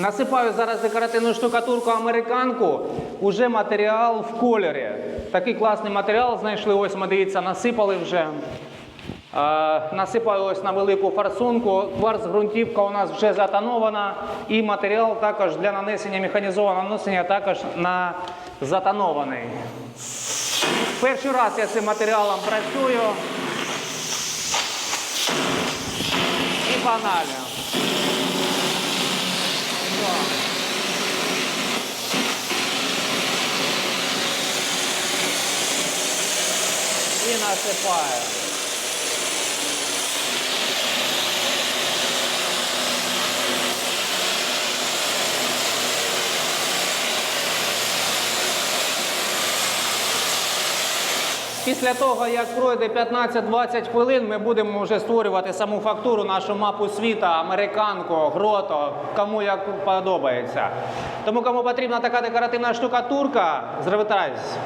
Насипаю зараз декоративну штукатурку американку, уже матеріал в кольорі. Такий класний матеріал знайшли. Ось ми дивіться, насипали вже. Е, насипаю ось на велику форсунку. Кварц ґрунтівка у нас вже затонована. І матеріал також для нанесення механізованого нанесення також на затонований. Перший раз я цим матеріалом працюю. І банально. І насипаю. Після того, як пройде 15-20 хвилин, ми будемо вже створювати саму фактуру, нашу мапу світа, американку, грото, кому як подобається. Тому кому потрібна така декоративна штукатурка, звертайтесь.